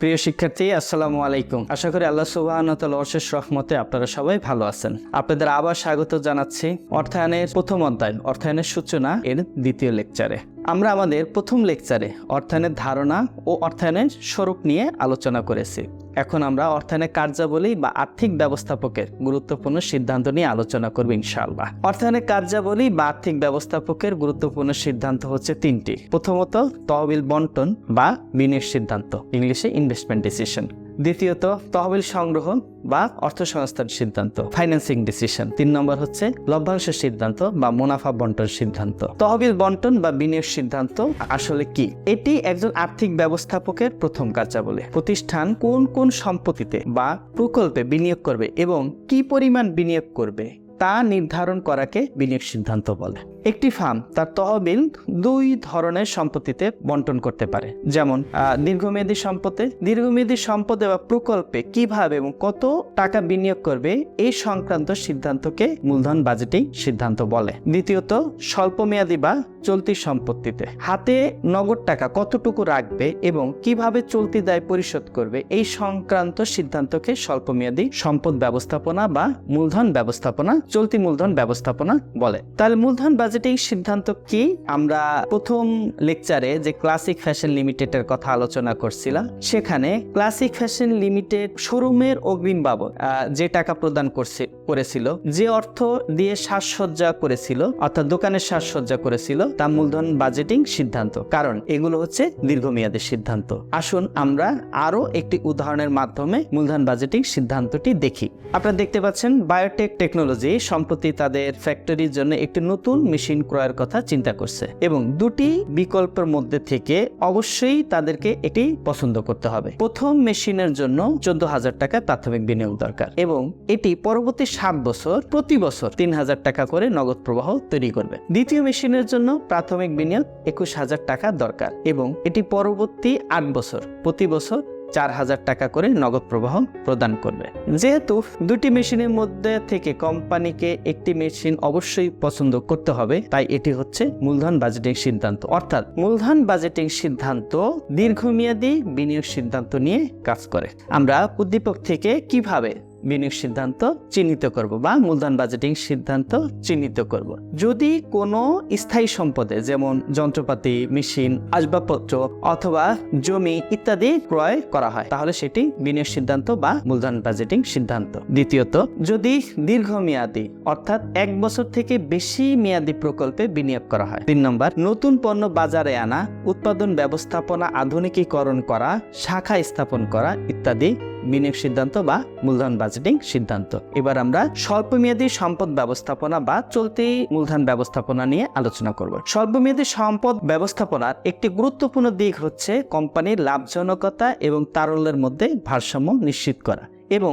প্রিয় শিক্ষার্থী, আসসালামু আলাইকুম। আশা করি আল্লাহ সুবাহতাল অশেষ রহমতে আপনারা সবাই ভালো আছেন। আপনাদের আবার স্বাগত জানাচ্ছি অর্থায়নের প্রথম অধ্যায়, অর্থায়নের সূচনা এর দ্বিতীয় লেকচারে। আমরা আমাদের প্রথম লেকচারে অর্থায়নের ধারণা ও অর্থায়নের স্বরূপ নিয়ে আলোচনা করেছি। এখন আমরা অর্থায়নের কার্যাবলী বা আর্থিক ব্যবস্থাপকের গুরুত্বপূর্ণ সিদ্ধান্ত নিয়ে আলোচনা করব ইনশাআল্লাহ। অর্থায়নের কার্যাবলী বা আর্থিক ব্যবস্থাপকের গুরুত্বপূর্ণ সিদ্ধান্ত হচ্ছে তিনটি। প্রথমত তহবিল বন্টন বা বিনিয়োগ সিদ্ধান্ত, ইংলিশে ইনভেস্টমেন্ট ডিসিশন দ্বিতীয়ত, তহবিল সংগ্রহ বা অর্থ সংস্থান সিদ্ধান্ত ফাইন্যান্সিং ডিসিশন তিন নম্বর হচ্ছে, লভ্যাংশ সিদ্ধান্ত বা মুনাফা বন্টন সিদ্ধান্ত। তহবিল বন্টন বা বিনিয়োগ সিদ্ধান্ত আসলে কি? এটি একজন আর্থিক ব্যবস্থাপকের প্রথম কার্যাবলী। প্রতিষ্ঠান কোন কোন সম্পত্তিতে বা প্রকল্পে বিনিয়োগ করবে এবং কি পরিমাণ বিনিয়োগ করবে তা নির্ধারণ করাকে বিনিয়োগ সিদ্ধান্ত বলে। একটি ফার্ম তার তহবিল দুই ধরনের সম্পত্তিতে বন্টন করতে পারে। যেমন দীর্ঘমেয়াদী সম্পদে দীর্ঘমেয়াদী সম্পদে বা প্রকল্পে কীভাবে এবং কত টাকা বিনিয়োগ করবে এই সংক্রান্ত সিদ্ধান্তকে মূলধন বাজেটিং সিদ্ধান্ত বলে। দ্বিতীয়ত স্বল্প মেয়াদী বা চলতি সম্পত্তিতে। হাতে নগদ টাকা কতটুকু রাখবে এবং কীভাবে চলতি দায় পরিশোধ করবে, এই সংক্রান্ত সিদ্ধান্তকে স্বল্পমেয়াদী সম্পদ ব্যবস্থাপনা বা মূলধন ব্যবস্থাপনা, চলতি মূলধন ব্যবস্থাপনা বলে। তাহলে মূলধন বাজেটিং সিদ্ধান্ত কি? আমরা প্রথম লেকচারে যে ক্লাসিক ফ্যাশন লিমিটেডের কথা আলোচনা করছিলাম, সেখানে ক্লাসিক ফ্যাশন লিমিটেড শোরুমের অগ্রিম বাবদ যে টাকা প্রদান করছে, করেছিল, যে অর্থ দিয়ে সাজসজ্জা করেছিল, অর্থাৎ দোকানের সাজসজ্জা করেছিল তা মূলধন বাজেটিং সিদ্ধান্ত। কারণ এগুলো হচ্ছে দীর্ঘমেয়াদী সিদ্ধান্ত। আসুন আমরা আরও একটি উদাহরণের মাধ্যমে মূলধন বাজেটিং সিদ্ধান্তটি দেখি। আপনারা দেখতে পাচ্ছেন বায়োটেক টেকনোলজি সম্প্রতি তাদের ফ্যাক্টরির জন্য একটি নতুন মেশিন ক্রয়ের কথা চিন্তা করছে এবং দুটি বিকল্পের মধ্যে থেকে অবশ্যই তাদেরকে এটি পছন্দ করতে হবে। প্রথম মেশিনের জন্য চোদ্দ হাজার টাকা প্রাথমিক বিনিয়োগ দরকার এবং এটি পরবর্তী সাত বছর, প্রতি বছর তিন হাজার টাকা করে নগদ প্রবাহ তৈরি করবে। দ্বিতীয় মেশিনের জন্য প্রাথমিক বিনিয়োগ একুশ হাজার টাকা দরকার এবং এটি পরবর্তী আট বছর, প্রতি বছর চার হাজার টাকা করে নগদ প্রবাহ প্রদান করবে। যেহেতু দুটি মেশিনের মধ্যে থেকে কোম্পানিকে একটি মেশিন অবশ্যই পছন্দ করতে হবে, তাই এটি হচ্ছে মূলধন বাজেটিং সিদ্ধান্ত। অর্থাৎ মূলধন বাজেটিং সিদ্ধান্ত দীর্ঘমেয়াদী বিনিয়োগ সিদ্ধান্ত নিয়ে কাজ করে। আমরা উদ্দীপক থেকে কীভাবে বিনিয়োগ সিদ্ধান্ত চিহ্নিত করব বা মূলধন বাজেটিং সিদ্ধান্ত চিহ্নিত করব। যদি কোনো স্থায়ী সম্পদে যেমন যন্ত্রপাতি মেশিন আসবাবপত্র অথবা জমি ইত্যাদি ক্রয় করা হয়, তাহলে সেটি বিনিয়োগ সিদ্ধান্ত বা মূলধন বাজেটিং সিদ্ধান্ত। দ্বিতীয়ত, যদি দীর্ঘমেয়াদী, অর্থাৎ এক বছর থেকে বেশি মেয়াদী প্রকল্পে বিনিয়োগ করা হয়। তিন নম্বর, নতুন পণ্য বাজারে আনা, উৎপাদন ব্যবস্থাপনা আধুনিকীকরণ করা, শাখা স্থাপন করা ইত্যাদি বিনিয়োগ সিদ্ধান্ত বা মূলধন বাজেটিং সিদ্ধান্ত। এবার আমরা স্বল্পমেয়াদী সম্পদ ব্যবস্থাপনা বা চলতি মূলধন ব্যবস্থাপনা নিয়ে আলোচনা করব। স্বল্পমেয়াদী সম্পদ ব্যবস্থাপনার একটি গুরুত্বপূর্ণ দিক হচ্ছে কোম্পানির লাভজনকতা এবং তারল্যের মধ্যে ভারসাম্য নিশ্চিত করা এবং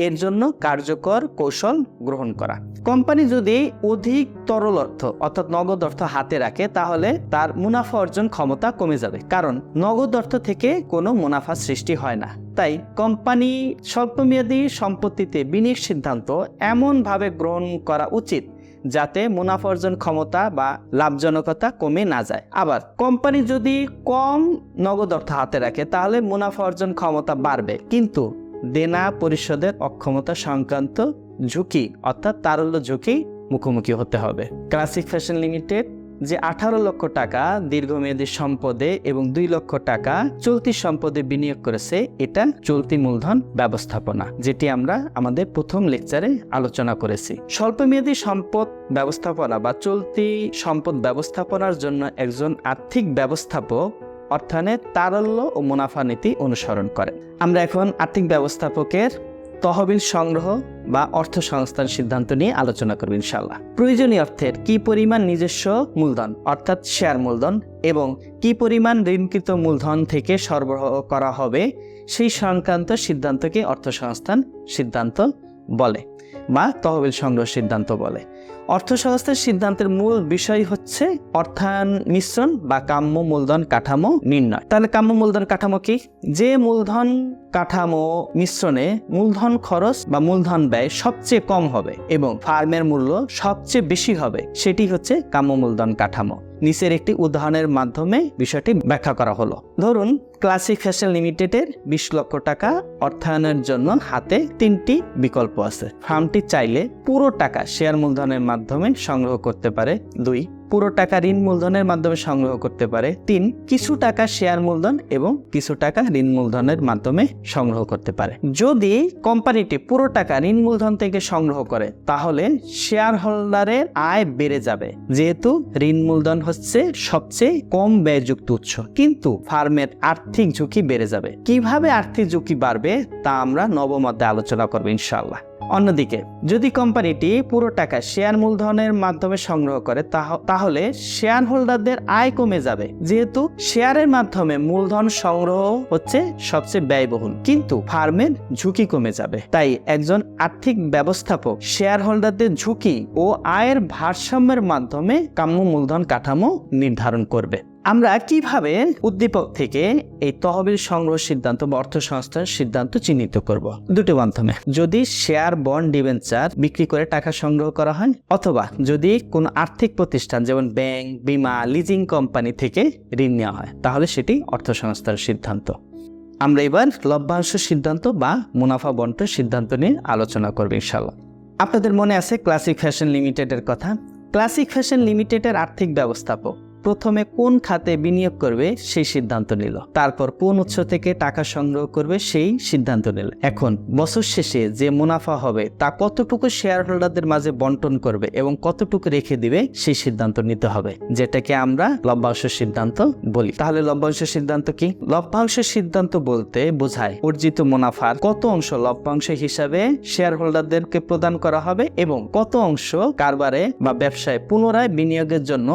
এর জন্য কার্যকর কৌশল গ্রহণ করা। কোম্পানি যদি অধিক তরল অর্থ অর্থাৎ নগদ অর্থ হাতে রাখে, তাহলে তার মুনাফা অর্জন ক্ষমতা কমে যাবে। কারণ নগদ অর্থ থেকে কোনো মুনাফা সৃষ্টি হয় না। তাই কোম্পানি স্বল্পমেয়াদী সম্পত্তিতে বিনিয়োগ সিদ্ধান্ত এমনভাবে গ্রহণ করা উচিত যাতে মুনাফা অর্জন ক্ষমতা বা লাভজনকতা কমে না যায়। আবার কোম্পানি যদি কম নগদ অর্থ হাতে রাখে, তাহলে মুনাফা অর্জন ক্ষমতা বাড়বে। কিন্তু দেনা পরিশোধের অক্ষমতা সংক্রান্ত ঝুঁকি, অর্থাৎ তারল্য ঝুঁকি মুখোমুখি হতে হবে। ক্লাসিক ফ্যাশন লিমিটেড যে আঠারো লক্ষ টাকা দীর্ঘমেয়াদী সম্পদে এবং দুই লক্ষ টাকা চলতি সম্পদে বিনিয়োগ করেছে, এটা চলতি মূলধন ব্যবস্থাপনা, যেটি আমরা আমাদের প্রথম লেকচারে আলোচনা করেছি। স্বল্পমেয়াদী সম্পদ ব্যবস্থাপনা বা চলতি সম্পদ ব্যবস্থাপনার জন্য একজন আর্থিক ব্যবস্থাপক অর্থায়নের তারল্য ও মুনাফা নীতি অনুসরণ করে। আমরা এখন আর্থিক ব্যবস্থাপকের তহবিল সংগ্রহ বা অর্থ সংস্থান সিদ্ধান্ত নিয়ে আলোচনা করব ইনশাল্লাহ প্রয়োজনীয় অর্থের কি পরিমাণ নিজস্ব মূলধন, অর্থাৎ শেয়ার মূলধন, এবং কি পরিমাণ ঋণকৃত মূলধন থেকে সরবরাহ করা হবে, সেই সংক্রান্ত সিদ্ধান্তকে অর্থ সংস্থান সিদ্ধান্ত বলে। বা তহবিল সংগ্রহ সিদ্ধান্ত বলে। অর্থ সংস্থার সিদ্ধান্তের মূল বিষয় হচ্ছে অর্থায়ন মিশ্রণ বা কাম্য মূলধন কাঠামো নির্ণয়। তাহলে কাম্য মূলধন কাঠামো কি? যে মূলধন কাঠামো মিশ্রণে মূলধন খরচ বা মূলধন ব্যয় সবচেয়ে কম হবে এবং ফার্মের মূল্য সবচেয়ে বেশি হবে। সেটি হচ্ছে কাম্য মূলধন কাঠামো। নিচের একটি উদাহরণের মাধ্যমে বিষয়টি ব্যাখ্যা করা হলো। ধরুন, ক্লাসিক ফ্যাশন লিমিটেডের বিশ লক্ষ টাকা অর্থায়নের জন্য হাতে তিনটি বিকল্প আছে। ফার্মটি চাইলে পুরো টাকা শেয়ার মূলধনের মাধ্যমে সংগ্রহ করতে পারে। দুই পুরো টাকা ঋণ মূলধনের মাধ্যমে সংগ্রহ করতে পারে। তিন, কিছু টাকা শেয়ার মূলধন এবং কিছু টাকা ঋণ মূলধনের মাধ্যমে সংগ্রহ করতে পারে। যদি কোম্পানিটি পুরো টাকা ঋণ মূলধন থেকে সংগ্রহ করে, তাহলে শেয়ার হোল্ডারের আয় বেড়ে যাবে। যেহেতু ঋণ মূলধন হচ্ছে সবচেয়ে কম ব্যয়যুক্ত উৎস, কিন্তু ফার্মের আর্থিক ঝুঁকি বেড়ে যাবে। কীভাবে আর্থিক ঝুঁকি বাড়বে, তা আমরা নবম অধ্যায়ে আলোচনা করব ইনশাআল্লাহ। অন্যদিকে, যদি কোম্পানিটি পুরো টাকা শেয়ার মূলধনের মাধ্যমে সংগ্রহ করে, তাহ- তাহলে শেয়ার হোল্ডারদের আয় কমে যাবে। যেহেতু শেয়ারের মাধ্যমে মূলধন সংগ্রহ হচ্ছে সবচেয়ে ব্যয়বহুল, কিন্তু ফার্মের ঝুঁকি কমে যাবে। তাই একজন আর্থিক ব্যবস্থাপক শেয়ার হোল্ডারদের ঝুঁকি ও আয়ের ভারসাম্যের মাধ্যমে কাম্য মূলধন কাঠামো নির্ধারণ করবে। আমরা কীভাবে উদ্দীপক থেকে এই তহবিল সংগ্রহ সিদ্ধান্ত বা অর্থ সংস্থার সিদ্ধান্ত চিহ্নিত করব? দুটি মাধ্যমে। যদি শেয়ার বন্ড ডিবেঞ্চার বিক্রি করে টাকা সংগ্রহ করা হয়, অথবা যদি কোনো আর্থিক প্রতিষ্ঠান, যেমন ব্যাংক বিমা লিজিং কোম্পানি থেকে ঋণ নেওয়া হয়, তাহলে সেটি অর্থ সংস্থার সিদ্ধান্ত। আমরা এবার লভ্যাংশ সিদ্ধান্ত বা মুনাফা বন্টন সিদ্ধান্ত নিয়ে আলোচনা করব ইনশাল্লাহ আপনাদের মনে আছে ক্লাসিক ফ্যাশন লিমিটেডের কথা? ক্লাসিক ফ্যাশন লিমিটেডের আর্থিক ব্যবস্থাপক প্রথমে কোন খাতে বিনিয়োগ করবে সেই সিদ্ধান্ত নিল। তারপর কোন উৎস থেকে টাকা সংগ্রহ করবে সেই সিদ্ধান্ত নিল। এখন বছর শেষে যে মুনাফা হবে তা কতটুকু শেয়ার হোল্ডারদের মাঝে বন্টন করবে এবং কতটুকু রেখে দিবে সেই সিদ্ধান্ত নিতে হবে, যেটাকে আমরা লভ্যাংশ সিদ্ধান্ত বলি। তাহলে লভ্যাংশ সিদ্ধান্ত কি? লভ্যাংশ সিদ্ধান্ত বলতে বোঝায় অর্জিত মুনাফার কত অংশ লভ্যাংশ হিসাবে শেয়ার হোল্ডারদেরকে প্রদান করা হবে এবং কত অংশ কারবারে বা ব্যবসায় পুনরায় বিনিয়োগের জন্য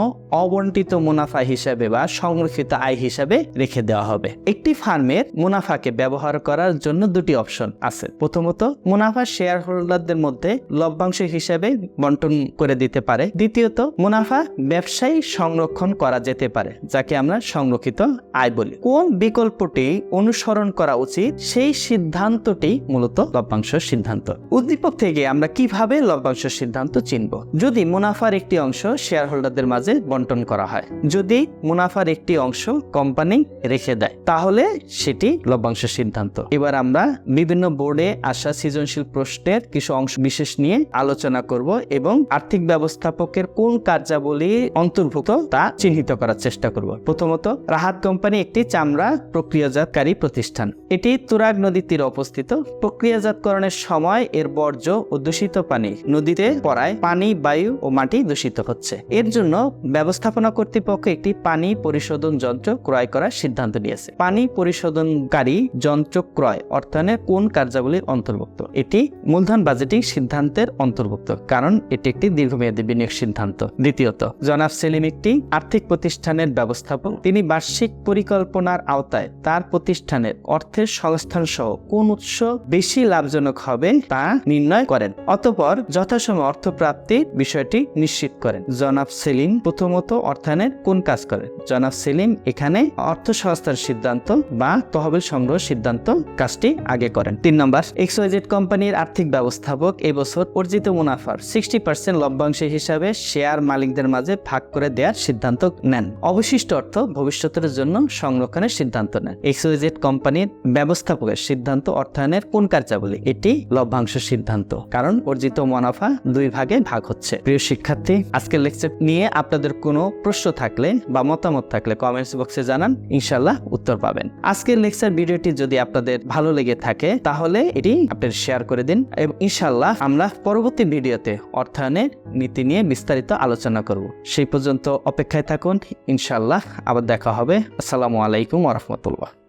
অবন্টিত মুনাফা হিসাবে বা সংরক্ষিত আয় হিসাবে রেখে দেওয়া হবে। একটি ফার্মের মুনাফাকে ব্যবহার করার জন্য দুটি অপশন আছে। প্রথমত, মুনাফা শেয়ার হোল্ডারদের মধ্যে লভ্যাংশ হিসাবে বন্টন করে দিতে পারে। দ্বিতীয়ত, মুনাফা ব্যবসায়ী সংরক্ষণ করা যেতে পারে, যাকে আমরা সংরক্ষিত আয় বলি। কোন বিকল্পটি অনুসরণ করা উচিত, সেই সিদ্ধান্তটি মূলত লভ্যাংশ সিদ্ধান্ত। উদ্দীপক থেকে আমরা কীভাবে লভ্যাংশ সিদ্ধান্ত চিনব? যদি মুনাফার একটি অংশ শেয়ার হোল্ডারদের মাঝে বন্টন করা হয়। যদি মুনাফার একটি অংশ কোম্পানি রেখে দেয়, তাহলে সেটি লভ্যাংশ সিদ্ধান্ত। এবার আমরা বিভিন্ন বোর্ডে আসা সৃজনশীল প্রশ্নের কিছু অংশ বিশেষ নিয়ে আলোচনা করব এবং আর্থিক ব্যবস্থাপকের কোন কার্যাবলী অন্তর্ভুক্ত তা চিহ্নিত করার চেষ্টা করব। প্রথমত, রাহাত কোম্পানি একটি চামড়া প্রক্রিয়াজাতকারী প্রতিষ্ঠান। এটি তুরাগ নদীর তীরে অবস্থিত। প্রক্রিয়াজাতকরণের সময় এর বর্জ্য ও দূষিত পানি নদীতে পড়ায় পানি, বায়ু ও মাটি দূষিত হচ্ছে। এর জন্য ব্যবস্থাপনা কর্তৃপক্ষ একটি পানি পরিশোধন যন্ত্র ক্রয় করার সিদ্ধান্ত নিয়েছে। পানি পরিশোধনকারী যন্ত্র ক্রয় অর্থায়নের কোন কার্যাবলীর অন্তর্ভুক্ত? এটি মূলধন বাজেটিং সিদ্ধান্তের অন্তর্ভুক্ত, কারণ এটি একটি দীর্ঘমেয়াদী বিনিয়োগ সিদ্ধান্ত। দ্বিতীয়ত, জনাব সেলিম একটি আর্থিক প্রতিষ্ঠানের ব্যবস্থাপক। তিনি বার্ষিক পরিকল্পনার আওতায় তার প্রতিষ্ঠানের অর্থের সংস্থান সহ কোন উৎস বেশি লাভজনক হবে তা নির্ণয় করেন, অতপর যথাসময় অর্থ প্রাপ্তির বিষয়টি নিশ্চিত করেন। জনাব সেলিম প্রথমত অর্থায়নের কোন কাজ করেন জনাব সেলিম, এখানে অর্থ সংস্থার সিদ্ধান্ত বা তহবিল সংগ্রহ সিদ্ধান্ত কাজটি আগে করেন। তিন নম্বর, এক্সওয়াইজেড কোম্পানির আর্থিক ব্যবস্থাপক এবছর অর্জিত মুনাফার সিক্সটি পার্সেন্ট লভ্যাংশ হিসাবে শেয়ার মালিকদের মাঝে ভাগ করে দেওয়ার সিদ্ধান্ত নেন। অবশিষ্ট অর্থ ভবিষ্যতের জন্য সংরক্ষণের সিদ্ধান্ত নেন। এক্সওয়াইজেড কোম্পানির ব্যবস্থাপকের সিদ্ধান্ত অর্থায়নের কোন কার্যাবলী? এটি লভ্যাংশ সিদ্ধান্ত, কারণ অর্জিত মুনাফা দুই ভাগে ভাগ হচ্ছে। প্রিয় শিক্ষার্থী, আজকের লেকচার নিয়ে আপনাদের কোনো প্রশ্ন থাকলে বা মতামত থাকলে কমেন্টস বক্সে জানান ইনশাল্লাহ উত্তর পাবেন। আজকের লেকচার ভিডিওটি যদি আপনাদের ভালো লেগে থাকে, তাহলে এটি আপনার শেয়ার করে দিন এবং ইনশাল্লাহ আমরা পরবর্তী ভিডিওতে অর্থায়নের নীতি নিয়ে বিস্তারিত আলোচনা করব। সেই পর্যন্ত অপেক্ষায় থাকুন ইনশাল্লাহ আবার দেখা হবে। আসসালামু আলাইকুম ওরহমতুল্লাহ